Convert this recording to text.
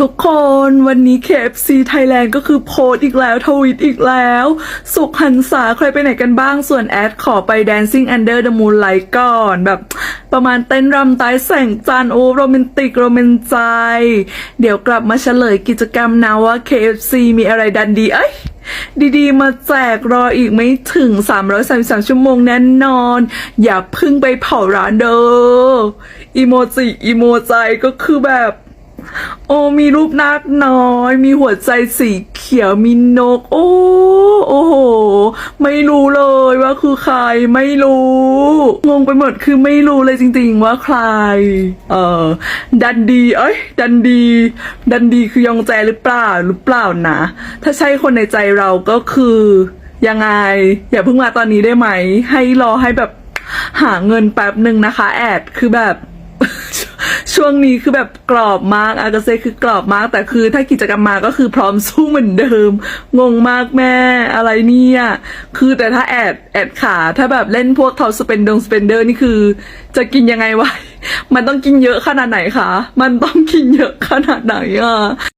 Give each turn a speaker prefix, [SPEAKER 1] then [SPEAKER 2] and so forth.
[SPEAKER 1] ทุกคนวันนี้ KFC Thailand ก็คือโพสอีกแล้ว ทวิตอีกแล้ว สุขหันษาใครไปไหนกันบ้างส่วนแอดขอไป Dancing Under the Moonlight ก่อน แบบประมาณเต้นรำใต้แสงจันโอ้โรแมนติก โรแมนใจ เดี๋ยวกลับมาเฉลยกิจกรรมนะว่า KFC มีอะไรดันดี เอ้ยดีๆ มาแจกรออีกไม่ถึง 333 ชั่วโมงแน่นอน อย่าพึ่งไปเผาร้านเด้ออีโมจิอีโมใจก็คือแบบ โอ้มีรูปนาคน้อย มีหัวใจสีเขียวมีนก โอ้โอ้โห ไม่รู้เลยว่าคือใครไม่รู้ งงไปหมดคือไม่รู้เลยจริงๆว่าใคร เออดันดี เอ้ย ดันดี ดันดีคือยองแจหรือเปล่าหรือเปล่านะ ถ้าใช่คนในใจเราก็คือ ยังไง อย่าเพิ่งมาตอนนี้ได้ไหม ให้รอให้แบบหาเงินแป๊บหนึ่งนะคะ แอดคือแบบ ช่วงนี้คือแบบกรอบมากอากาเซ่คือกรอบมาก แต่คือถ้ากิจกรรมมาก็คือพร้อมสู้เหมือนเดิม งงมากแม่อะไรเนี่ยคือแต่ถ้าแอดแอดขา ถ้าแบบเล่นพวกทอสเปนดงสเปนเดอร์นี่คือ จะกินยังไงวะมันต้องกินเยอะขนาดไหนคะ มันต้องกินเยอะขนาดไหนอะ